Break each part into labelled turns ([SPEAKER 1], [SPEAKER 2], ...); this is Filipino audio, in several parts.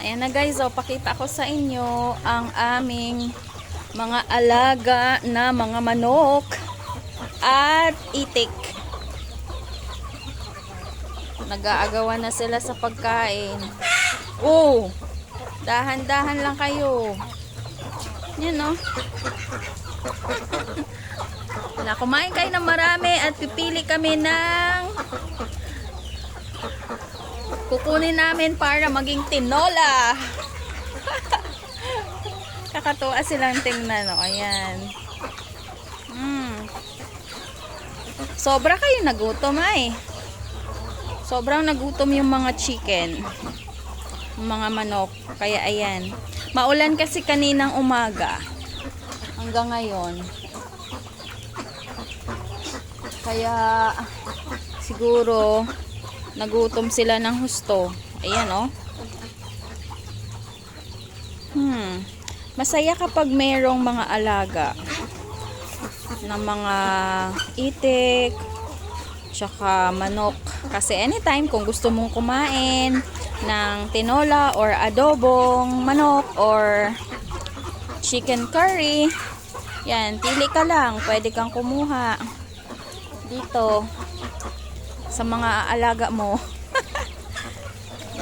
[SPEAKER 1] Ayan na guys, oh, pakita ko sa inyo ang aming mga alaga na mga manok at itik. Nag-aagawan na sila sa pagkain. Oh, dahan-dahan lang kayo. Yan no. Wala, kumain kayo ng marami at pipili kami ng kukunin namin para maging tinola. Kakatuwa silang tingnan, no? Ayan. Mm. Sobra kayo nagutom ay. Sobrang nagutom yung mga chicken. Yung mga manok. Kaya ayan. Maulan kasi kaninang umaga. Hanggang ngayon. Kaya siguro nagutom sila ng husto. Ayan oh. Hmm. Masaya kapag mayroong mga alaga na mga itik, tsaka manok. Kasi anytime kung gusto mong kumain ng tinola or adobong manok or chicken curry, yan, pili ka lang. Pwede kang kumuha dito sa mga alaga mo.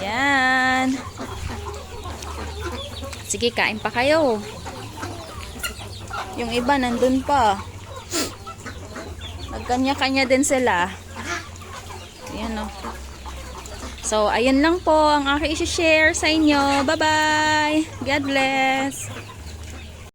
[SPEAKER 1] yan. Sige, kain pa kayo. Yung iba nandun pa. Nagkanya-kanya din sila. Ayan o. So, ayun lang po ang aking isi-share sa inyo. Bye-bye! God bless!